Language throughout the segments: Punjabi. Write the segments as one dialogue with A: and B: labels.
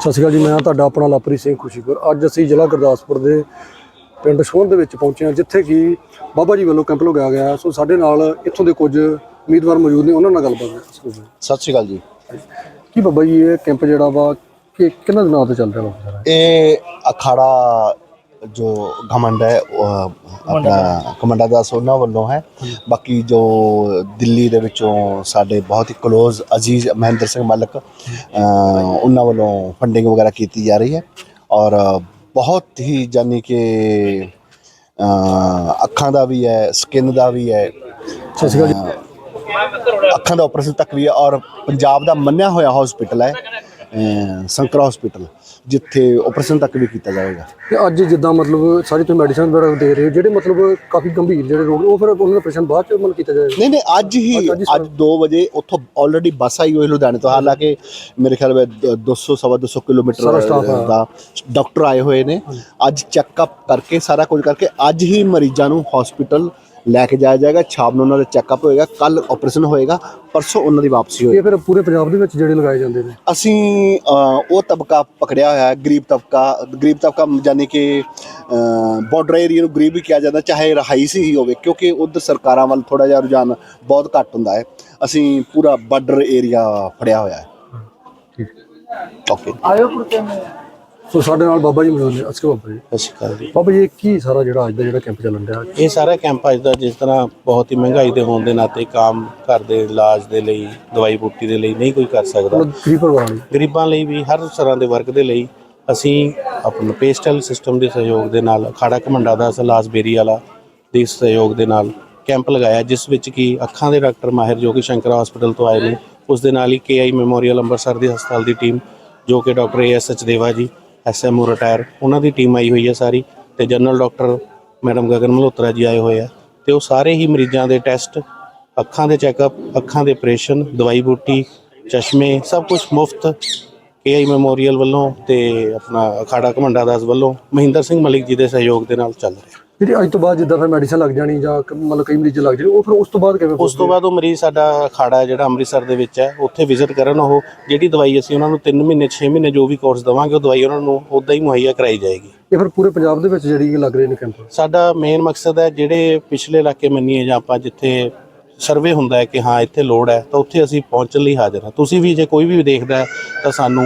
A: ਸਤਿ ਸ਼੍ਰੀ ਅਕਾਲ ਜੀ ਮੈਂ ਤੁਹਾਡਾ ਆਪਣਾ ਲਵਪ੍ਰੀਤ ਸਿੰਘ ਖੁਸ਼ੀਪੁਰ। ਅੱਜ ਅਸੀਂ ਜ਼ਿਲ੍ਹਾ ਗੁਰਦਾਸਪੁਰ ਦੇ ਪਿੰਡ ਸੋਹਣ ਦੇ ਵਿੱਚ ਪਹੁੰਚੇ ਹਾਂ ਜਿੱਥੇ ਕਿ ਬਾਬਾ ਜੀ ਵੱਲੋਂ ਕੈਂਪ ਲਗਾਇਆ ਗਿਆ। ਸੋ ਸਾਡੇ ਨਾਲ ਇੱਥੋਂ ਦੇ ਕੁਝ ਉਮੀਦਵਾਰ ਮੌਜੂਦ ਨੇ ਉਹਨਾਂ ਨਾਲ ਗੱਲਬਾਤ ਕਰਾਂਗੇ।
B: ਸਤਿ ਸ਼੍ਰੀ ਅਕਾਲ ਜੀ।
A: ਕੀ ਬਾਬਾ ਜੀ ਇਹ ਕੈਂਪ ਜਿਹੜਾ ਵਾ ਕਿ ਕਿੰਨਾ ਦਿਨਾਂ ਤੋਂ ਚੱਲ ਰਿਹਾ ਵਾ? ਸਾਰਾ
B: ਇਹ ਅਖਾੜਾ ਜੋ ਘਮੰਡ ਹੈ ਉਹ ਆਪਣਾ ਕਮੰਡਾ ਦਾ ਸੋਨਾ ਵੱਲੋਂ ਹੈ। ਬਾਕੀ ਜੋ ਦਿੱਲੀ ਦੇ ਵਿੱਚੋਂ ਸਾਡੇ ਬਹੁਤ ਹੀ ক্লোਜ਼ ਅਜ਼ੀਜ਼ ਮਹਿੰਦਰ ਸਿੰਘ ਮਲਕ ਉਹਨਾਂ ਵੱਲੋਂ ਫੰਡਿੰਗ ਵਗੈਰਾ ਕੀਤੀ ਜਾ ਰਹੀ ਹੈ। ਔਰ ਬਹੁਤ ਹੀ ਜਾਨੀ ਕਿ ਅੱਖਾਂ ਦਾ ਵੀ ਹੈ ਸਕਿਨ ਦਾ ਵੀ ਹੈ। ਅੱਖਾਂ ਦਾ ਆਪਰੇਸ਼ਨ ਤੱਕ ਵੀ ਹੈ ਔਰ ਪੰਜਾਬ ਦਾ ਮੰਨਿਆ ਹੋਇਆ ਹਸਪੀਟਲ ਹੈ। ਸੰਕਰਾ ਹਸਪੀਟਲ ਜਿੱਥੇ ਆਪਰੇਸ਼ਨ ਤੱਕ ਵੀ ਕੀਤਾ ਜਾਵੇਗਾ।
A: ਤੇ ਅੱਜ ਜਿੱਦਾਂ ਮਤਲਬ ਸਾਰੀ ਤੁਸੀਂ ਮੈਡੀਸਨ ਵਗੈਰਾ ਦੇ ਰਹੇ ਹੋ ਜਿਹੜੇ ਮਤਲਬ ਕਾਫੀ ਗੰਭੀਰ ਜਿਹੜੇ ਰੋਗ ਉਹ ਫਿਰ ਉਹਨਾਂ ਦਾ ਆਪਰੇਸ਼ਨ ਬਾਅਦ ਚ ਮਤਲਬ ਕੀਤਾ ਜਾਏਗਾ
B: ਨਹੀਂ ਨਹੀਂ ਅੱਜ ਹੀ
A: ਅੱਜ ਹੀ
B: ਅੱਜ 2 ਵਜੇ ਉੱਥੋਂ ਆਲਰੇਡੀ ਬੱਸ ਆਈ ਹੋਈ ਲੁਧਿਆਣੇ ਤੋਂ। ਹਾਲਾਂਕਿ ਮੇਰੇ ਖਿਆਲ ਵਿੱਚ 200 ਸਵਾ 200 ਕਿਲੋਮੀਟਰ। ਦਾ ਡਾਕਟਰ ਆਏ ਹੋਏ ਨੇ। ਅੱਜ ਚੈੱਕਅਪ ਕਰਕੇ ਸਾਰਾ ਕੁਝ ਕਰਕੇ ਅੱਜ ਹੀ ਮਰੀਜ਼ਾਂ ਨੂੰ ਹਸਪੀਟਲ ਲੈ ਕੇ ਜਾਇਆ ਜਾਏਗਾ ਸ਼ਾਮ ਨੂੰ ਉਹਨਾਂ ਦਾ ਚੈੱਕਅਪ ਹੋਏਗਾ ਕੱਲ ਆਪਰੇਸ਼ਨ ਹੋਏਗਾ ਪਰਸੋਂ ਉਹਨਾਂ ਦੀ ਵਾਪਸੀ ਹੋਏਗੀ।
A: ਇਹ ਫਿਰ ਪੂਰੇ ਪੰਜਾਬ ਦੇ ਵਿੱਚ ਜਿਹੜੇ ਲਗਾਏ ਜਾਂਦੇ ਨੇ?
B: ਅਸੀਂ ਅ, ਉਹ ਤਬਕਾ ਪਕੜਿਆ ਹੋਇਆ ਹੈ ਗਰੀਬ ਤਬਕਾ ਗਰੀਬ ਤਬਕਾ ਯਾਨੀ ਕਿ ਬਾਰਡਰ ਏਰੀਆ ਨੂੰ ਗਰੀਬ ਵੀ ਕਿਹਾ ਜਾਂਦਾ ਚਾਹੇ ਰਹਾਇਸ਼ੀ ਹੀ ਹੋਵੇ ਕਿਉਂਕਿ ਉਧਰ ਸਰਕਾਰਾਂ ਵੱਲ ਥੋੜਾ ਜਿਹਾ ਰੁਝਾਨ ਬਹੁਤ ਘੱਟ ਹੁੰਦਾ ਹੈ। ਅਸੀਂ ਪੂਰਾ ਬਾਰਡਰ ਏਰੀਆ ਫੜਿਆ ਹੋਇਆ ਹੈ। ਓਕੇ
A: ਸੋ ਸਾਡੇ ਨਾਲ ਬਾਬਾ ਜੀ ਮੌਜੂਦ ਨੇ। ਅਸਕੇ ਬਾਬਾ ਜੀ।
C: ਸਤਿ ਸ਼੍ਰੀ ਅਕਾਲ ਜੀ।
A: ਬਾਬਾ ਜੀ ਇਹ ਕੀ ਸਾਰਾ ਜਿਹੜਾ ਅੱਜ ਦਾ ਜਿਹੜਾ ਕੈਂਪ ਚੱਲਣ ਰਿਹਾ
C: ਇਹ ਸਾਰਾ ਕੈਂਪ ਅੱਜ ਦਾ ਜਿਸ ਤਰ੍ਹਾਂ ਬਹੁਤ ਹੀ ਮਹਿੰਗਾਈ ਦੇ ਹੋਣ ਦੇ ਨਾਤੇ ਕਾਮ ਘਰ ਦੇ ਇਲਾਜ ਦੇ ਲਈ ਦਵਾਈ ਬੂਟੀ ਦੇ ਲਈ ਨਹੀਂ ਕੋਈ ਕਰ ਸਕਦਾ।
A: ਗਰੀਬ ਪਰਿਵਾਰ ਲਈ।
C: ਗਰੀਬਾਂ ਲਈ ਵੀ ਹਰ ਤਰ੍ਹਾਂ ਦੇ ਵਰਗ ਦੇ ਲਈ ਅਸੀਂ ਆਪਣਾ ਪੇਸਟਲ ਸਿਸਟਮ ਦੇ ਸਹਿਯੋਗ ਦੇ ਨਾਲ ਅਖਾੜਾ ਘਮੰਡਾ ਦਾ ਸਲਾਸ ਬੇਰੀ ਵਾਲਾ ਦੇ ਸਹਿਯੋਗ ਦੇ ਨਾਲ ਕੈਂਪ ਲਗਾਇਆ ਜਿਸ ਵਿੱਚ ਕਿ ਅੱਖਾਂ ਦੇ ਡਾਕਟਰ ਮਾਹਿਰ ਜੋ ਕਿ ਸ਼ੰਕਰਾ ਹਸਪੀਟਲ ਤੋਂ ਆਏ ਨੇ ਉਸ ਦੇ ਨਾਲ ਹੀ ਕੇਆਈ ਮੈਮੋਰੀਅਲ ਅੰਮ੍ਰਿਤਸਰ ਦੇ ਹਸਪਤਾਲ ਦੀ ਟੀਮ ਜੋ ਕਿ ਡਾਕਟਰ ਏਐਸਐਚ ਦੇਵਾ ਜੀ ਐਸਐਮਓ ਰਿਟਾਇਰ ਉਹਨਾਂ ਦੀ ਟੀਮ ਆਈ ਹੋਈ ਹੈ ਸਾਰੀ ਤੇ general doctor madam Gagan Malhotra ji ਆਏ ਹੋਏ ਆ ਤੇ ਉਹ ਸਾਰੇ ਹੀ ਮਰੀਜ਼ਾਂ ਦੇ ਟੈਸਟ ਅੱਖਾਂ ਦੇ ਚੈੱਕਅਪ ਅੱਖਾਂ ਦੇ ਆਪਰੇਸ਼ਨ ਦਵਾਈ ਬੂਟੀ, ਚਸ਼ਮੇ, ਸਭ ਕੁਝ ਮੁਫਤ ਕੇਆਈ ਮੈਮੋਰੀਅਲ ਵੱਲੋਂ ਤੇ ਆਪਣਾ ਅਖਾੜਾ ਘਮੰਡਾ ਦਾਸ ਵੱਲੋਂ ਮਹਿੰਦਰ ਸਿੰਘ ਮਲਿਕ ਜੀ ਦੇ ਸਹਿਯੋਗ ਦੇ ਨਾਲ ਚੱਲ ਰਿਹਾ।
A: ਜਿਹੜੀ ਅੱਜ ਤੋਂ ਬਾਅਦ ਜਿੱਦਾਂ ਫਿਰ ਮੈਡੀਸਨ ਲੱਗ ਜਾਣੀ ਜਾਂ ਕ- ਮਤਲਬ ਕਈ ਮਰੀਜ਼ ਲੱਗ ਜਾਣੀ ਉਹ ਫਿਰ ਉਸ ਤੋਂ ਬਾਅਦ ਕਿਵੇਂ
C: ਉਸ ਤੋਂ ਬਾਅਦ ਉਹ ਮਰੀਜ਼ ਸਾਡਾ ਅਖਾੜਾ ਜਿਹੜਾ ਅੰਮ੍ਰਿਤਸਰ ਦੇ ਵਿੱਚ ਹੈ ਉੱਥੇ ਵਿਜ਼ਿਟ ਕਰਨ ਉਹ ਜਿਹੜੀ ਦਵਾਈ ਅਸੀਂ ਉਹਨਾਂ ਨੂੰ 3 ਮਹੀਨੇ 6 ਮਹੀਨੇ ਜੋ ਵੀ ਕੋਰਸ ਦਵਾਂਗੇ ਉਹ ਦਵਾਈ ਉਹਨਾਂ ਨੂੰ ਉਦਾਂ ਹੀ ਮੁਹੱਈਆ ਕਰਾਈ ਜਾਏਗੀ।
A: ਇਹ ਫਿਰ ਪੂਰੇ ਪੰਜਾਬ ਦੇ ਵਿੱਚ ਜਿਹੜੀ ਲੱਗ ਰਹੇ ਨੇ ਕੈਂਪ?
C: ਸਾਡਾ ਮੇਨ ਮਕਸਦ ਹੈ ਜਿਹੜੇ ਪਿਛਲੇ ਇਲਾਕੇ ਮੰਨੀਏ ਜਾਂ ਆਪਾਂ ਜਿੱਥੇ ਸਰਵੇ ਹੁੰਦਾ ਹੈ ਕਿ ਹਾਂ ਇੱਥੇ ਲੋੜ ਹੈ ਤਾਂ ਉੱਥੇ ਅਸੀਂ ਪਹੁੰਚਣ ਲਈ ਹਾਜ਼ਰ ਹਾਂ। ਤੁਸੀਂ ਵੀ ਜੇ ਕੋਈ ਵੀ ਦੇਖਦਾ ਤਾਂ ਸਾਨੂੰ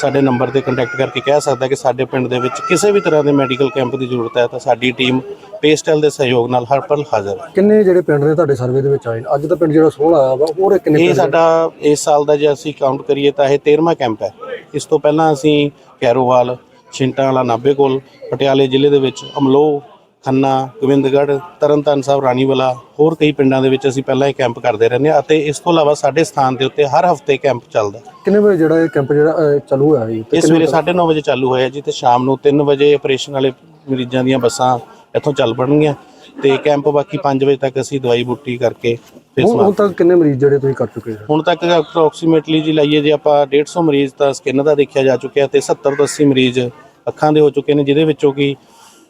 C: ਸਾਡੇ ਨੰਬਰ ਤੇ ਕੰਟੈਕਟ ਕਰਕੇ ਕਹਿ ਸਕਦਾ ਕਿ ਸਾਡੇ ਪਿੰਡ ਦੇ ਵਿੱਚ ਕਿਸੇ ਵੀ ਤਰ੍ਹਾਂ ਦੇ ਮੈਡੀਕਲ ਕੈਂਪ ਦੀ ਜ਼ਰੂਰਤ ਹੈ ਤਾਂ ਸਾਡੀ ਟੀਮ ਪੇਸਟਲ ਦੇ ਸਹਿਯੋਗ ਨਾਲ ਹਰ ਪਲ ਹਾਜ਼ਰ ਹੈ।
A: ਕਿੰਨੇ ਜਿਹੜੇ ਪਿੰਡ ਨੇ ਤੁਹਾਡੇ ਸਰਵੇ ਦੇ ਵਿੱਚ ਆਏ? ਅੱਜ ਦਾ ਪਿੰਡ ਜਿਹੜਾ ਸੋਹਣਾ ਆਇਆ ਵਾ ਹੋਰ ਕਿੰਨੇ
C: ਇਹ? ਸਾਡਾ ਇਸ ਸਾਲ ਦਾ ਜੇ ਅਸੀਂ ਕਾਊਂਟ ਕਰੀਏ ਤਾਂ ਇਹ 13ਵਾਂ ਕੈਂਪ ਹੈ। ਇਸ ਤੋਂ ਪਹਿਲਾਂ ਅਸੀਂ ਕੈਰੋਵਾਲ ਛਿੰਟਾਂ ਵਾਲਾ ਨਾਭੇ ਕੋਲ ਪਟਿਆਲੇ ਜ਼ਿਲ੍ਹੇ ਦੇ ਵਿੱਚ ਅਮਲੋ ਖੰਨਾ ਗੋਬਿੰਦਗੜ੍ਹ ਤਰਨਤਾਰਨ ਸਾਹਿਬ ਰਾਣੀਵਾਲਾ ਹੋਰ ਕਈ ਪਿੰਡਾਂ ਦੇ ਵਿੱਚ ਅਸੀਂ ਪਹਿਲਾਂ ਇਹ ਕੈਂਪ ਕਰਦੇ ਰਹਿੰਦੇ ਹਾਂ ਅਤੇ ਇਸ ਤੋਂ ਇਲਾਵਾ ਸਾਡੇ ਸਥਾਨ ਦੇ ਉੱਤੇ ਹਰ ਹਫ਼ਤੇ ਕੈਂਪ ਚੱਲਦਾ
A: ਕਿੰਨੇ ਵਜੇ ਜਿਹੜਾ ਇਹ ਕੈਂਪ ਜਿਹੜਾ ਅਹ, ਚਾਲੂ ਹੋਇਆ ਜੀ? ਤੇ
C: ਇਹ ਸਵੇਰੇ 9:30 ਵਜੇ ਚਾਲੂ ਹੋਇਆ ਜੀ ਤੇ ਸ਼ਾਮ ਨੂੰ 3 ਵਜੇ ਆਪਰੇਸ਼ਨ ਵਾਲੇ ਮਰੀਜ਼ਾਂ ਦੀਆਂ ਬੱਸਾਂ ਇੱਥੋਂ ਚੱਲ ਪੜਨਗੀਆਂ ਤੇ ਕੈਂਪ ਬਾਕੀ 5 ਵਜੇ ਤੱਕ ਅਸੀਂ ਦਵਾਈ ਬੂਟੀ ਕਰਕੇ ਫਿਰ
A: ਹੁਣ ਹੁਣ
C: ਸਮਾਪਤ
A: ਤੱਕ ਕਿੰਨੇ ਮਰੀਜ਼ ਜਿਹੜੇ ਤੁਸੀਂ ਕਰ ਚੁੱਕੇ ਹੋ?
C: ਹੁਣ ਤੱਕ ਅਪਰੋਕਸੀਮੇਟਲੀ ਜੀ ਲਾਈਏ ਜੇ ਆਪਾਂ 150 ਮਰੀਜ਼ ਤਾਂ ਸਕਿਨ ਦਾ ਦੇਖਿਆ ਜਾ ਚੁੱਕਿਆ ਤੇ 70 ਤੋਂ 80 ਮਰੀਜ਼ ਅੱਖਾਂ ਦੇ ਹੋ ਚੁੱਕੇ ਨੇ ਜਿਹਦੇ ਵਿੱਚੋਂ ਕਿ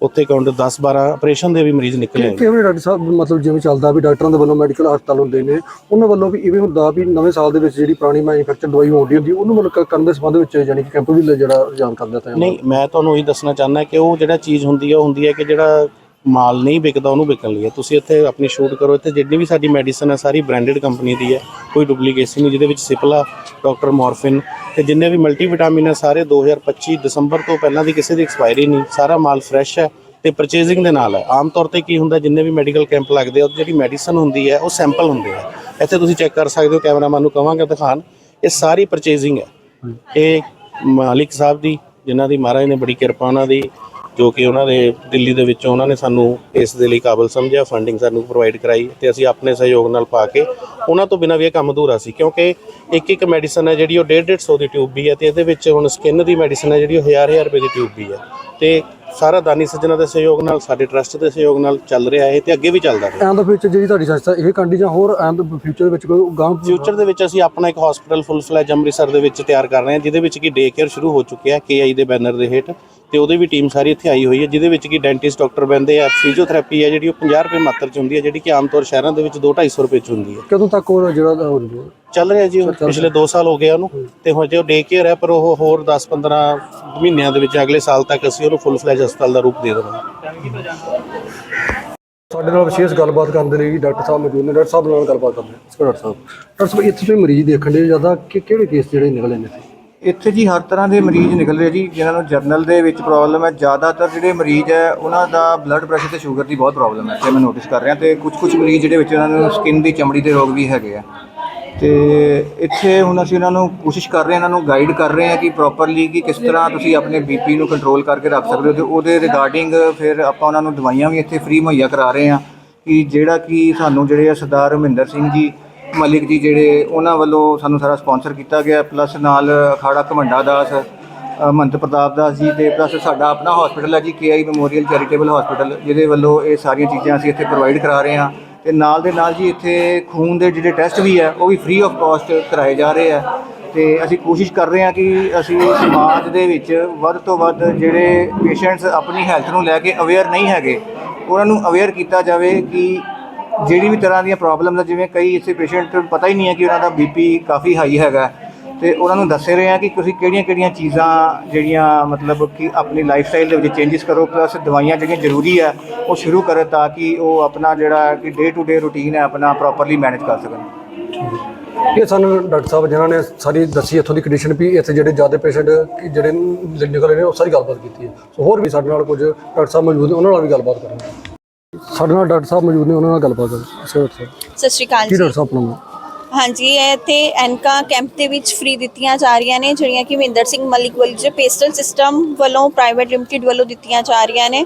C: ਉੱਥੇ ਕਾਊਂਟ 10 12 ਆਪਰੇਸ਼ਨ ਦੇ ਵੀ ਮਰੀਜ਼ ਨਿਕਲੇ ਨੇ
A: ਕਿਵੇਂ ਡਾਕਟਰ ਸਾਹਿਬ ਮਤਲਬ ਜਿਵੇਂ ਚੱਲਦਾ ਵੀ ਡਾਕਟਰਾਂ ਦੇ ਵੱਲੋਂ ਮੈਡੀਕਲ ਹਸਪਤਾਲ ਹੁੰਦੇ ਨੇ ਉਹਨਾਂ ਵੱਲੋਂ ਵੀ ਇਵੇਂ ਹੁੰਦਾ ਵੀ ਨਵੇਂ ਸਾਲ ਦੇ ਵਿੱਚ ਜਿਹੜੀ ਪੁਰਾਣੀ ਮੈਨੂਫੈਕਚਰ ਦਵਾਈ ਹੁੰਦੀ ਹੁੰਦੀ ਉਹਨੂੰ ਮਤਲਬ ਕ- ਕਰਨ ਦੇ ਸੰਬੰਧ ਵਿੱਚ ਯਾਨੀ ਕਿ ਕੈਂਪ ਵੀ ਜਿਹੜਾ ਜਾਣ ਕਰ ਦਿੱਤਾ
C: ਨਹੀਂ ਮੈਂ ਤੁਹਾਨੂੰ ਇਹ ਦੱਸਣਾ ਚਾਹੁੰਦਾ ਕਿ ਉਹ ਜਿਹੜਾ ਚੀਜ਼ ਹੁੰਦੀ ਹੈ ਉਹ ਹੁੰਦੀ ਹੈ ਕਿ ਜਿਹੜਾ ਮਾਲ ਨਹੀਂ ਵਿਕਦਾ ਉਹਨੂੰ ਵਿਕਣ ਲਈ ਹੈ। ਤੁਸੀਂ ਇੱਥੇ ਆਪਣੀ ਸ਼ੂਟ ਕਰੋ ਇੱਥੇ ਜਿੰਨੀ ਵੀ ਸਾਡੀ ਮੈਡੀਸਨ ਹੈ ਸਾਰੀ ਬ੍ਰਾਂਡਡ ਕੰਪਨੀ ਦੀ ਹੈ। ਕੋਈ ਡੁਪਲੀਕੇਸ਼ਨ ਨਹੀਂ ਜਿਹਦੇ ਵਿੱਚ ਸਿਪਲਾ ਡਾਕਟਰ ਮੋਰਫਿਨ ਤੇ ਜਿੰਨੇ ਵੀ ਮਲਟੀ ਵਿਟਾਮਿਨ ਹੈ ਸਾਰੇ 2025 ਦਸੰਬਰ ਤੋਂ ਪਹਿਲਾਂ ਦੀ ਕਿਸੇ ਦੀ ਐਕਸਪਾਇਰੀ ਨਹੀਂ। ਸਾਰਾ ਮਾਲ ਫਰੈਸ਼ ਹੈ ਤੇ ਪਰਚੇਜ਼ਿੰਗ ਦੇ ਨਾਲ ਹੈ। ਆਮ ਤੌਰ ਤੇ ਕੀ ਹੁੰਦਾ ਜਿੰਨੇ ਵੀ ਮੈਡੀਕਲ ਕੈਂਪ ਲੱਗਦੇ ਆ ਉਹ ਜਿਹੜੀ ਮੈਡੀਸਨ ਹੁੰਦੀ ਹੈ ਉਹ ਸੈਂਪਲ ਹੁੰਦੇ ਆ। ਇੱਥੇ ਤੁਸੀਂ ਚੈੱਕ ਕਰ ਸਕਦੇ ਹੋ ਕੈਮਰਾਮੈਨ ਨੂੰ ਕਹਾਂਗਾ ਦਿਖਾਣ ਇਹ ਸਾਰੀ ਪਰਚੇਜ਼ਿੰਗ ਹੈ। ਇਹ ਮਾਲਿਕ ਸਾਹਿਬ ਦੀ ਜਿਨ੍ਹਾਂ ਦੀ ਮਹਾਰਾਜ ਨੇ ਬੜੀ ਕਿਰਪਾ ਉਹਨਾਂ ਦੀ ਜੋ ਕਿ ਉਹਨਾਂ ਦੇ ਦਿੱਲੀ ਦੇ ਵਿੱਚੋਂ ਉਹਨਾਂ ਨੇ ਸਾਨੂੰ ਇਸ ਦੇ ਲਈ ਕਾਬਲ ਸਮਝਿਆ ਫੰਡਿੰਗ ਸਾਨੂੰ ਪ੍ਰੋਵਾਈਡ ਕਰਾਈ ਤੇ ਅਸੀਂ ਆਪਣੇ ਸਹਿਯੋਗ ਨਾਲ ਪਾ ਕੇ ਉਹਨਾਂ ਤੋਂ ਬਿਨਾਂ ਵੀ ਇਹ ਕੰਮ ਅਧੂਰਾ ਸੀ ਕਿਉਂਕਿ ਇੱਕ ਇੱਕ ਮੈਡੀਸਨ ਹੈ ਜਿਹੜੀ ਉਹ 1.5 150 ਦੀ ਟਿਊਬ ਵੀ ਹੈ ਤੇ ਇਹਦੇ ਵਿੱਚ ਹੁਣ ਸਕਿਨ ਦੀ ਮੈਡੀਸਨ ਹੈ ਜਿਹੜੀ ਉਹ 1000 1000 ਰੁਪਏ ਦੀ ਟਿਊਬ ਵੀ ਹੈ ਤੇ ਸਾਰਾ ਦਾਨੀ ਸੱਜਣਾ ਦੇ ਸਹਿਯੋਗ ਨਾਲ ਸਾਡੇ ਟਰਸਟ ਦੇ ਸਹਿਯੋਗ ਨਾਲ ਚੱਲ ਰਿਹਾ ਹੈ ਤੇ ਅੱਗੇ ਵੀ ਚੱਲਦਾ ਰਹੇ।
A: ਐਂਡ ਦਾ ਫਿਊਚਰ ਜਿਹੜੀ ਤੁਹਾਡੀ ਸੰਸਥਾ ਇਹ ਕੰਡੀ ਜਾਂ ਹੋਰ ਐਂਡ ਦਾ ਫਿਊਚਰ ਵਿੱਚ ਕੋਈ ਗਾਂ
C: ਫਿਊਚਰ ਦੇ ਵਿੱਚ ਅਸੀਂ ਆਪਣਾ ਇੱਕ ਹਸਪੀਟਲ ਫੁੱਲ ਫਲੈਜ ਅੰਮ੍ਰਿਤਸਰ ਦੇ ਵਿੱਚ ਤਿਆਰ ਕਰ ਰਹੇ ਹਾਂ ਜਿਹਦੇ ਵਿੱਚ ਕਿ ਡੇ ਕੇਅਰ ਸ਼ੁਰੂ ਹੋ ਚੁੱਕਿਆ ਹੈ ਕੇਆਈ ਦੇ ਬੈਨਰ ਦੇ ਹੇਠ। ਤੇ ਉਹਦੀ ਵੀ ਟੀਮ ਸਾਰੀ ਇੱਥੇ ਆਈ ਹੋਈ ਹੈ ਜਿਹਦੇ ਵਿੱਚ ਕਿ ਡੈਂਟਿਸਟ ਡਾਕਟਰ ਬੰਦੇ ਆ ਫਿਜ਼ੀਓਥੈਰੇਪੀ ਹੈ ਜਿਹੜੀ ਉਹ 50 ਰੁਪਏ ਮਾਤਰ ਚ ਹੁੰਦੀ ਹੈ ਜਿਹੜੀ ਕਿ ਆਮ ਤੌਰ ਸ਼ਹਿਰਾਂ ਦੇ ਵਿੱਚ 2-250 ਰੁਪਏ ਚ ਹੁੰਦੀ ਹੈ।
A: ਕਦੋਂ ਤੱਕ ਉਹ ਜਿਹੜਾ ਹੋ ਰਿਹਾ?
C: ਚੱਲ ਰਿਹਾ ਜੀ ਉਹ ਪਿਛਲੇ 2 ਸਾਲ ਹੋ ਗਏ ਉਹਨੂੰ ਤੇ ਹੁਣ ਜੇ ਉਹ ਡੇ ਕੇਅਰ ਹੈ ਪਰ ਉਹ ਹੋਰ 10-15 ਮਹੀਨਿਆਂ ਦੇ ਵਿੱਚ ਅਗਲੇ ਸਾਲ ਤੱਕ ਅਸੀਂ ਉਹਨੂੰ ਫੁੱਲ ਫਲੈਜ ਹਸਪਤਾਲ ਦਾ ਰੂਪ ਦੇ ਦੇਵਾਂਗੇ।
A: ਸਾਡੇ ਨਾਲ ਵਿਸ਼ੇਸ਼ ਗੱਲਬਾਤ ਕਰਨ ਦੇ ਲਈ ਡਾਕਟਰ ਸਾਹਿਬ ਮੌਜੂਦ ਨੇ। ਡਾਕਟਰ ਸਾਹਿਬ ਨਾਲ ਗੱਲਬਾਤ ਕਰਦੇ ਹਾਂ। ਡਾਕਟਰ ਸਾਹਿਬ ਡਾਕਟਰ ਸਾਹਿਬ ਇੱਥੇ ਤੁਸੀਂ ਮਰੀਜ਼ ਦੇਖਣ ਦੇ ਜ਼ਿਆਦਾ ਕਿ ਕਿਹੜੇ ਕੇਸ ਜਿਹੜੇ ਨਿਕਲੇ ਨੇ
D: ਇੱਥੇ ਜੀ ਹਰ ਤਰ੍ਹਾਂ ਦੇ ਮਰੀਜ਼ ਨਿਕਲ ਰਹੇ ਜੀ, ਜਿਨ੍ਹਾਂ ਨੂੰ ਜਰਨਲ ਦੇ ਵਿੱਚ ਪ੍ਰੋਬਲਮ ਹੈ। ਜ਼ਿਆਦਾਤਰ ਜਿਹੜੇ ਮਰੀਜ਼ ਹੈ, ਉਹਨਾਂ ਦਾ ਬਲੱਡ ਪ੍ਰੈਸ਼ਰ ਤੇ ਸ਼ੂਗਰ ਦੀ ਬਹੁਤ ਪ੍ਰੋਬਲਮ ਹੈ। ਤੇ ਮੈਂ ਨੋਟਿਸ ਕਰ ਰਿਹਾ ਤੇ ਕੁਝ ਕੁਝ ਮਰੀਜ਼ ਜਿਹੜੇ ਵਿੱਚ ਉਹਨਾਂ ਨੂੰ ਸਕਿਨ ਦੀ ਚਮੜੀ ਦੇ ਰੋਗ ਵੀ ਹੈਗੇ ਆ। ਤੇ ਇੱਥੇ ਹੁਣ ਅਸੀਂ ਉਹਨਾਂ ਨੂੰ ਕੋਸ਼ਿਸ਼ ਕਰ ਰਹੇ ਹਾਂ, ਇਹਨਾਂ ਨੂੰ ਗਾਈਡ ਕਰ ਰਹੇ ਹਾਂ ਕਿ ਪ੍ਰੋਪਰਲੀ ਕਿ ਕਿਸ ਤਰ੍ਹਾਂ ਤੁਸੀਂ ਆਪਣੇ ਬੀਪੀ ਨੂੰ ਕੰਟਰੋਲ ਕਰਕੇ ਰੱਖ ਸਕਦੇ ਹੋ ਤੇ ਉਹਦੇ ਰਿਗਾਰਡਿੰਗ ਫਿਰ ਆਪਾਂ ਉਹਨਾਂ ਨੂੰ ਦਵਾਈਆਂ ਵੀ ਇੱਥੇ ਫ੍ਰੀ ਮੁਹੱਈਆ ਕਰਾ ਰਹੇ ਹਾਂ ਕਿ ਜਿਹੜਾ ਕਿ ਸਾਨੂੰ ਜਿਹੜੇ ਆ ਸਰਦਾਰ ਮਹਿੰਦਰ ਸਿੰਘ ਜੀ ਮਲਿਕ ਜੀ ਜਿਹੜੇ ਉਹਨਾਂ ਵੱਲੋਂ ਸਾਨੂੰ ਸਾਰਾ ਸਪਾਂਸਰ ਕੀਤਾ ਗਿਆ ਪਲੱਸ ਨਾਲ ਅਖਾੜਾ ਘਮੰਡਾ ਦਾਸ ਮਹੰਤ ਪ੍ਰਤਾਪ ਦਾਸ ਜੀ ਤੇ ਪਲੱਸ ਸਾਡਾ ਆਪਣਾ ਹਸਪੀਟਲ ਹੈ ਜੀ ਕੇਆਈ ਮੈਮੋਰੀਅਲ ਚੈਰੀਟੇਬਲ ਹਸਪੀਟਲ ਜਿਹਦੇ ਵੱਲੋਂ ਇਹ ਸਾਰੀਆਂ ਚੀਜ਼ਾਂ ਅਸੀਂ ਇੱਥੇ ਪ੍ਰੋਵਾਈਡ ਕਰਾ ਰਹੇ ਹਾਂ ਤੇ ਨਾਲ ਦੇ ਨਾਲ ਜੀ ਇੱਥੇ ਖੂਨ ਦੇ ਜਿਹੜੇ ਟੈਸਟ ਵੀ ਹੈ, ਉਹ ਵੀ ਫ੍ਰੀ ਆਫ ਕਾਸਟ ਕਰਾਏ ਜਾ ਰਹੇ ਆ ਤੇ ਅਸੀਂ ਕੋਸ਼ਿਸ਼ ਕਰ ਰਹੇ ਹਾਂ ਕਿ ਅਸੀਂ ਸਮਾਜ ਦੇ ਵਿੱਚ ਵੱਧ ਤੋਂ ਵੱਧ ਜਿਹੜੇ ਪੇਸ਼ੈਂਟਸ ਆਪਣੀ ਹੈਲਥ ਨੂੰ ਲੈ ਕੇ ਅਵੇਅਰ ਨਹੀਂ ਹੈਗੇ, ਉਹਨਾਂ ਨੂੰ ਅਵੇਅਰ ਕੀਤਾ ਜਾਵੇ ਕਿ ਜਿਹੜੀ ਵੀ ਤਰ੍ਹਾਂ ਦੀਆਂ ਪ੍ਰੋਬਲਮਸ ਆ, ਜਿਵੇਂ ਕਈ ਇਸੇ ਪੇਸ਼ੈਂਟ ਨੂੰ ਪਤਾ ਹੀ ਨਹੀਂ ਹੈ ਕਿ ਉਹਨਾਂ ਦਾ ਬੀਪੀ ਕਾਫੀ ਹਾਈ ਹੈਗਾ ਤੇ ਉਹਨਾਂ ਨੂੰ ਦੱਸੇ ਰਹੇ ਆ ਕਿ ਤੁਸੀਂ ਕਿਹੜੀਆਂ-ਕਿਹੜੀਆਂ ਚੀਜ਼ਾਂ ਜਿਹੜੀਆਂ ਮਤਲਬ ਕਿ ਆਪਣੀ ਲਾਈਫ ਸਟਾਈਲ ਦੇ ਵਿੱਚ ਚੇਂਜਸ ਕਰੋ ਪਲੱਸ ਦਵਾਈਆਂ ਜਿਹੜੀਆਂ ਜ਼ਰੂਰੀ ਆ ਉਹ ਸ਼ੁਰੂ ਕਰੋ ਤਾਂ ਕਿ ਉਹ ਆਪਣਾ ਜਿਹੜਾ ਕਿ ਡੇ ਟੂ ਡੇ ਰੂਟੀਨ ਹੈ, ਆਪਣਾ ਪ੍ਰੋਪਰਲੀ ਮੈਨੇਜ ਕਰ ਸਕਣ।
A: ਇਹ ਸਾਨੂੰ ਡਾਕਟਰ ਸਾਹਿਬ, ਜਿਨ੍ਹਾਂ ਨੇ ਸਾਰੀ ਦੱਸੀ ਇੱਥੋਂ ਦੀ ਕੰਡੀਸ਼ਨ ਵੀ, ਇੱਥੇ ਜਿਹੜੇ ਜ਼ਿਆਦਾ ਪੇਸ਼ੈਂਟ ਜਿਹੜੇ ਨਿਕਲੇ ਨੇ, ਉਹ ਸਾਰੀ ਗੱਲਬਾਤ ਕੀਤੀ ਹੈ। ਸੋ ਹੋਰ ਵੀ ਸਾਡੇ ਨਾਲ ਕੁਝ ਡਾਕਟਰ ਸਾਹਿਬ ਮੌਜੂਦ ਨੇ, ਉਹਨਾਂ ਨਾਲ ਵੀ ਗੱਲਬਾਤ ਕਰਾਂਗੇ। ਸਾਡੇ ਨਾਲ ਡਾਕਟਰ ਸਾਹਿਬ ਮੌਜੂਦ ਨੇ ਉਹਨਾਂ ਨਾਲ ਗੱਲਬਾਤ ਕਰਾਂਗੇ ਸਰ
E: ਸਤਿ ਸ਼੍ਰੀ ਅਕਾਲ ਜੀ
A: ਡਾਕਟਰ ਸਾਹਿਬ ਆਪਣਾ?
E: ਹਾਂਜੀ ਇਹ ਇੱਥੇ ਐਨਕਾ ਕੈਂਪ ਦੇ ਵਿੱਚ ਫ੍ਰੀ ਦਿੱਤੀਆਂ ਜਾ ਰਹੀਆਂ ਨੇ ਜਿਹੜੀਆਂ ਕਿ ਮਹਿੰਦਰ ਸਿੰਘ ਮਲਿਕ ਵੱਲ ਜੇ ਪੇਸਟਲ ਸਿਸਟਮ ਵੱਲੋਂ ਪ੍ਰਾਈਵੇਟ ਲਿਮਟਿਡ ਵੱਲੋਂ ਦਿੱਤੀਆਂ ਜਾ ਰਹੀਆਂ ਨੇ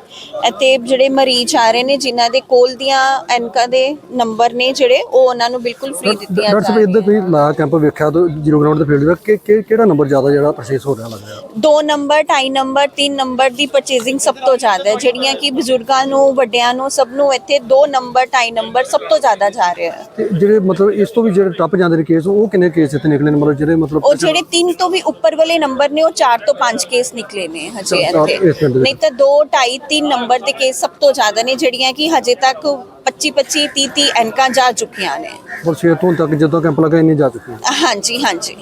E: ਅਤੇ ਜਿਹੜੇ ਮਰੀਜ਼ ਆ ਰਹੇ ਨੇ ਜਿਨ੍ਹਾਂ ਦੇ ਕੋਲ ਦੀਆਂ ਐਨਕਾ ਦੇ ਨੰਬਰ ਨੇ ਜਿਹੜੇ ਉਹ ਉਹਨਾਂ ਨੂੰ ਬਿਲਕੁਲ ਫ੍ਰੀ ਦਿੱਤੀਆਂ
A: ਡਾਕਟਰ
E: ਜਾ
A: ਸਾਹਿਬ ਇੱਧਰ
E: ਰਹੀਆਂ
A: ਕੋਈ ਕੈਂਪ ਵੇਖਿਆ ਤਾਂ ਜੀਰੋ ਗਰਾਊਂਡ ਦੇ ਫੀਲਡ ਵਿੱਚ ਕਿ ਕਿਹੜਾ ਨੰਬਰ ਜ਼ਿਆਦਾ ਜਿਹੜਾ ਪਰਚੇਸ ਹੋ ਰਿਹਾ ਲੱਗ ਰਿਹਾ?
E: ਦੋ ਨੰਬਰ ਢਾਈ ਨੰਬਰ ਤਿੰਨ ਨੰਬਰ ਦੀ ਪਰਚੇਸਿੰਗ ਸਭ ਤੋਂ ਜ਼ਿਆਦਾ ਹੈ ਜਿਹੜੀਆਂ ਕਿ ਬਜ਼ੁਰਗਾਂ ਨੂੰ ਵੱਡਿਆਂ ਨੂੰ ਸਭ ਨੂੰ ਇੱਥੇ ਦੋ ਨੰਬਰ ਢਾਈ ਨੰਬਰ ਸਭ ਤੋਂ ਜ਼ਿਆਦਾ ਜਾ ਰਿਹਾ ਹੈ।
A: ਤੇ ਜਿਹੜੇ ਮਤਲਬ ਇਸ ਤੋਂ ਵੀ ਜਿਹੜੇ ਟੱਪ ਜਾਂਦੇ ਨੇ ਕੇਸ ਉਹ ਕਿੰਨੇ ਕੇਸ ਇੱਥੇ ਨਿਕਲੇ ਨੇ? ਮਤਲਬ ਜਿਹੜੇ ਮਤਲਬ
E: ਉਹ ਜਿਹੜੇ ਤਿੰਨ ਤੋਂ ਵੀ ਉੱਪਰ ਵਾਲੇ ਨੰਬਰ ਨੇ ਉਹ 4 ਤੋਂ 5 ਕੇਸ ਨਿਕਲੇ ਨੇ ਹਜੇ ਇੱਥੇ। ਨਹੀਂ ਤਾਂ 2 2.5 3 ਨੰਬਰ ਦੇ ਕੇਸ ਸਭ ਤੋਂ ਜ਼ਿਆਦਾ ਨੇ ਜਿਹੜੀਆਂ ਕਿ ਹਜੇ ਤੱਕ 25 25 30 30 ਐਨਕਾਂ ਜਾ ਚੁੱਕੀਆਂ ਨੇ।
A: ਪਰ ਛੇ ਤੋਂ ਤੱਕ ਜਦੋਂ ਕੈਂਪ ਲੱਗਾ ਇੰਨੀ ਜਾ ਚੁੱਕੀ
E: ਹਾਂਜੀ ਹਾਂਜੀ।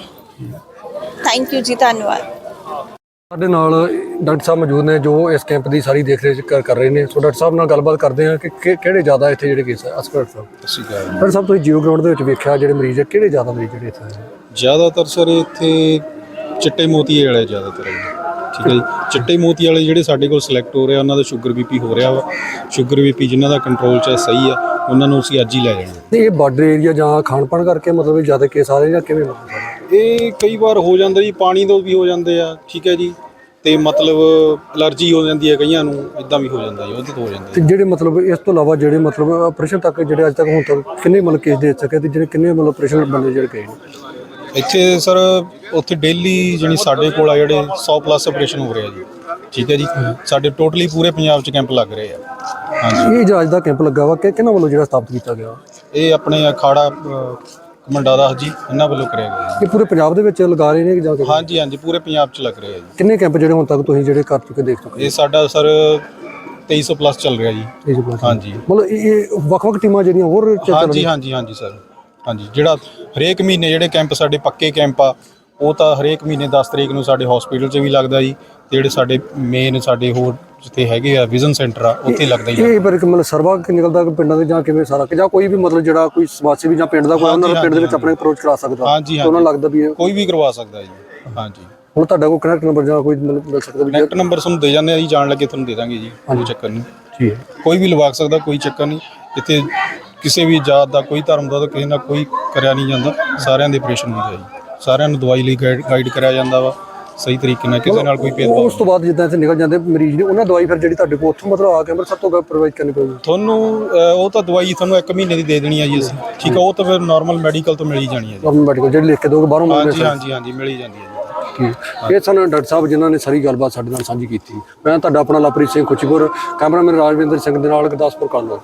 E: ਥੈਂਕ ਯੂ ਜੀ ਧੰਨਵਾਦ।
A: ਸਾਡੇ ਨਾਲ ਡਾਕਟਰ ਸਾਹਿਬ ਮੌਜੂਦ ਨੇ ਜੋ ਇਸ ਕੈਂਪ ਦੀ ਸਾਰੀ ਦੇਖ ਰੇਖ ਕਰ ਕਰ ਰਹੇ ਨੇ। ਸੋ ਡਾਕਟਰ ਸਾਹਿਬ ਨਾਲ ਗੱਲਬਾਤ ਕਰਦੇ ਹਾਂ ਕਿ ਕਿਹੜੇ ਜ਼ਿਆਦਾ ਇੱਥੇ ਜਿਹੜੇ ਕੇਸ ਹੈ ਅਸਕਰ ਸਾਹਿਬ।
F: ਸ਼੍ਰੀ ਅਕਾਲ
A: ਡਾਕਟਰ ਸਾਹਿਬ ਤੁਸੀਂ ਜੀਓ ਗਰਾਊਂਡ ਦੇ ਵਿੱਚ ਵੇਖਿਆ ਜਿਹੜੇ ਮਰੀਜ਼ ਹੈ ਕਿਹੜੇ ਜ਼ਿਆਦਾ ਮਰੀਜ਼ ਜਿਹੜੇ ਇੱਥੇ ਆਏ?
F: ਜ਼ਿਆਦਾਤਰ ਸਰ ਇੱਥੇ ਚਿੱਟੇ ਮੋਤੀ ਵਾਲੇ ਜ਼ਿਆਦਾਤਰ। ਠੀਕ ਹੈ ਜੀ। ਚਿੱਟੇ ਮੋਤੀ ਵਾਲੇ ਜਿਹੜੇ ਸਾਡੇ ਕੋਲ ਸਿਲੈਕਟ ਹੋ ਰਿਹਾ ਉਹਨਾਂ ਦਾ ਸ਼ੂਗਰ ਬੀਪੀ ਹੋ ਰਿਹਾ ਵਾ। ਸ਼ੂਗਰ ਬੀਪੀ ਜਿਨ੍ਹਾਂ ਦਾ ਕੰਟਰੋਲ 'ਚ ਸਹੀ ਆ ਉਹਨਾਂ ਨੂੰ ਅਸੀਂ ਅੱਜ ਹੀ ਲੈ ਜਾਣਾ।
A: ਤੇ ਇਹ ਬਾਰਡਰ ਏਰੀਆ ਜਾਂ ਖਾਣ ਪਾਣ ਕਰਕੇ ਮਤਲਬ ਜ਼ਿਆਦਾ ਕੇਸ ਆ ਰਹੇ ਜਾਂ ਕਿਵੇਂ?
F: ਇਹ ਕਈ ਵਾਰ ਹੋ ਜਾਂਦਾ ਜੀ ਪਾਣੀ ਤੋਂ ਵੀ ਹੋ ਜਾਂਦੇ ਆ। ਠੀਕ ਹੈ ਜੀ। ਤੇ ਮਤਲਬ ਅਲਰਜੀ ਹੋ ਜਾਂਦੀ ਹੈ ਕਈਆਂ ਨੂੰ ਇਦਾਂ ਵੀ ਹੋ ਜਾਂਦਾ ਜੀ ਉਹਦੇ ਤੋਂ ਹੋ ਜਾਂਦਾ
A: ਤੇ ਜਿਹੜੇ ਮਤਲਬ ਇਸ ਤੋਂ ਇਲਾਵਾ ਜਿਹੜੇ ਮਤਲਬ ਆਪਰੇਸ਼ਨ ਤੱਕ ਜਿਹੜੇ ਅੱਜ ਤੱਕ ਹੁਣ ਤੱਕ ਕਿੰਨੇ ਮਤਲਬ ਕੇਸ ਦੇ ਸਕੇ ਤੇ ਜਿਹੜੇ ਕਿੰਨੇ ਮਤਲਬ ਆਪਰੇਸ਼ਨ ਬੰਦੇ ਜਿਹੜੇ ਗਏ ਨੇ?
F: ਇੱਥੇ ਸਰ ਉੱਥੇ ਡੇਲੀ ਜਿਹੜੀ ਸਾਡੇ ਕੋਲ ਆ ਜਿਹੜੇ 100 ਪਲੱਸ ਆਪਰੇਸ਼ਨ ਹੋ ਰਹੇ ਆ ਜੀ। ਠੀਕ ਹੈ ਜੀ? ਸਾਡੇ ਟੋਟਲੀ ਪੂਰੇ ਪੰਜਾਬ 'ਚ ਕੈਂਪ ਲੱਗ ਰਹੇ ਆ। ਹਾਂਜੀ।
A: ਇਹ ਜਹਾਜ਼ ਦਾ ਕੈਂਪ ਲੱਗਾ ਵਾ ਕਿ ਕਿਹਨਾਂ ਵੱਲੋਂ ਜਿਹੜਾ ਸਥਾਪਿਤ ਕੀਤਾ ਗਿਆ?
F: ਇਹ ਆਪਣੇ ਅਖਾੜਾ ਅ, ਦਾਸ ਜੀ ਇਹਨਾਂ ਵੱਲੋਂ ਕਰਿਆ ਗਿਆ।
A: ਇਹ ਪੂਰੇ ਪੰਜਾਬ ਦੇ ਵਿੱਚ ਲਗਾ ਰਹੇ ਨੇ ਜੀ। ਕਿਵੇਂ?
F: ਹਾਂਜੀ ਹਾਂਜੀ ਪੂਰੇ ਪੰਜਾਬ 'ਚ ਲੱਗ ਰਹੇ ਜੀ।
A: ਕਿੰਨੇ ਕੈਂਪ ਜਿਹੜੇ ਹੁਣ ਤੱਕ ਤੁਸੀਂ ਜਿਹੜੇ ਕਰ ਚੁੱਕੇ ਦੇਖ ਚੁੱਕੇ
F: ਇਹ ਸਾਡਾ ਸਰ 2300 ਪਲੱਸ ਚੱਲ ਰਿਹਾ ਜੀ।
A: ਇਹ ਜੋ ਪਲਾਸ।
F: ਹਾਂਜੀ।
A: ਮਤਲਬ ਇਹ ਇਹ ਵੱਖ-ਵੱਖ ਟੀਮਾਂ ਜਿਹੜੀਆਂ ਹੋਰ ਚੱਲ
F: ਹਾਂਜੀ
A: ਰਹੀਆਂ?
F: ਹਾਂਜੀ ਹਾਂਜੀ ਸਰ। ਹਾਂਜੀ ਜਿਹੜਾ ਹਰੇਕ ਮਹੀਨੇ ਜਿਹੜੇ ਕੈਂਪ ਸਾਡੇ ਪੱਕੇ ਕੈਂਪ ਆ ਉਹ ਤਾਂ ਹਰੇਕ ਮਹੀਨੇ 10 ਤਰੀਕ ਨੂੰ ਸਾਡੇ ਹਸਪੀਟਲ 'ਚ ਵੀ ਲੱਗਦਾ ਜੀ ਤੇ ਜਿਹੜੇ ਸਾਡੇ ਮੇਨ ਸਾਡੇ ਹੋਰ ਜਿੱਥੇ ਹੈਗੇ ਆ ਵਿਜ਼ਨ ਸੈਂਟਰ ਆ ਉੱਥੇ ਲੱਗਦਾ ਹੀ ਆ।
A: ਇਹ ਪਰ ਮਤਲਬ ਸਰਵਾ ਕਿ ਨਿਕਲਦਾ ਕਿ ਪਿੰਡਾਂ ਦੇ ਜਾਂ ਕਿਵੇਂ ਸਾਰਾ ਕਿ ਜਾਂ ਕੋਈ ਵੀ ਮਤਲਬ ਜਿਹੜਾ ਕੋਈ ਸਮਾਜ ਸੇਵੀ ਜਾਂ ਪਿੰਡ ਦਾ ਕੋਈ ਉਹਨਾਂ ਦਾ ਪਿੰਡ ਦੇ ਵਿੱਚ ਆਪਣੇ ਅਪਰੋਚ ਕਰਾ ਸਕਦਾ।
F: ਹਾਂਜੀ,
A: ਉਹਨਾਂ ਲੱਗਦਾ ਵੀ
F: ਕੋਈ ਵੀ ਕਰਵਾ ਸਕਦਾ ਜੀ। ਹਾਂਜੀ।
A: ਹੁਣ ਤੁਹਾਡਾ ਕੋਈ ਕਨੈਕਟ ਨੰਬਰ ਜਾਂ ਕੋਈ ਮਿਲ ਸਕਦਾ ਵੀ
F: ਕਨੈਕਟ ਨੰਬਰ ਤੁਹਾਨੂੰ ਦੇ ਜਾਂਦੇ ਆ ਜੀ ਜਾਣ ਲੱਗੇ ਤੁਹਾਨੂੰ ਦੇ ਦਾਂਗੇ ਜੀ ਕੋਈ ਚੱਕਰ ਨਹੀਂ।
A: ਜੀ ਹੈ।
F: ਕੋਈ ਵੀ ਲਵਾ ਸਕਦਾ ਕੋਈ ਚੱਕਰ ਨਹੀਂ। ਇੱਥੇ ਕਿਸੇ ਵੀ ਜਾਤ ਦਾ ਕੋਈ ਧਰਮ ਦਾ ਤਾਂ ਕਿਸੇ ਨਾਲ ਕੋਈ ਕਰਿਆ ਨਹੀਂ ਜਾਂਦਾ। ਸਾਰਿਆਂ ਦੇ ਆਪਰੇਸ਼ਨ ਹੁੰਦੇ ਆ ਜੀ। ਸਾਰਿਆਂ ਨੂੰ ਦਵਾਈ ਲਈ ਗਾਈਡ ਕਰਿਆ ਜਾਂਦਾ ਵਾ। ਸਹੀ ਤਰੀਕੇ ਨਾਲ ਕਿਸੇ ਨਾਲ ਕੋਈ ਭੇਦਭਾਵ
A: ਉਸ ਤੋਂ ਬਾਅਦ ਜਿੱਦਾਂ ਇੱਥੇ ਨਿਕਲ ਜਾਂਦੇ ਮਰੀਜ਼ ਨੇ ਉਹਨਾਂ ਦਵਾਈ ਫਿਰ ਜਿਹੜੀ ਤੁਹਾਡੇ ਕੋਲ ਉੱਥੋਂ ਮਤਲਬ ਆ ਕੇ ਅੰਮ੍ਰਿਤਸਰ ਤੋਂ ਪ੍ਰੋਵਾਈਡ ਕਰਨੀ ਪਊਗੀ?
F: ਤੁਹਾਨੂੰ ਉਹ ਤਾਂ ਦਵਾਈ ਤੁਹਾਨੂੰ ਇੱਕ ਮਹੀਨੇ ਦੀ ਦੇ ਦੇਣੀ ਆ ਜੀ ਅਸੀਂ। ਠੀਕ ਆ ਉਹ ਤਾਂ ਫਿਰ ਨਾਰਮਲ ਮੈਡੀਕਲ ਤੋਂ ਮਿਲ ਹੀ ਜਾਣੀ ਹੈ ਜੀ।
A: ਗਵਰਨਮੈਂਟ ਮੈਡੀਕਲ ਜਿਹੜੀ ਲਿਖ ਕੇ ਦੋਗੇ ਬਾਹਰੋਂ ਮੰਗਦੇ
F: ਹਾਂਜੀ ਹਾਂਜੀ ਹਾਂਜੀ ਮਿਲ ਹੀ ਜਾਂਦੀ ਹੈ ਜੀ।
A: ਇਹ ਸਨ ਡਾਕਟਰ ਸਾਹਿਬ ਜਿਨ੍ਹਾਂ ਨੇ ਸਾਰੀ ਗੱਲਬਾਤ ਸਾਡੇ ਨਾਲ ਸਾਂਝੀ ਕੀਤੀ। ਮੈਂ ਤੁਹਾਡਾ ਆਪਣਾ ਲਵਪ੍ਰੀਤ ਸਿੰਘ ਖੁਚੀਪੁਰ ਕੈਮਰਾਮੈਨ ਰਾਜਵਿੰਦਰ ਸਿੰਘ ਦੇ ਨਾਲ ਗੁਰਦਾਸਪੁਰ ਕਰ ਲਓ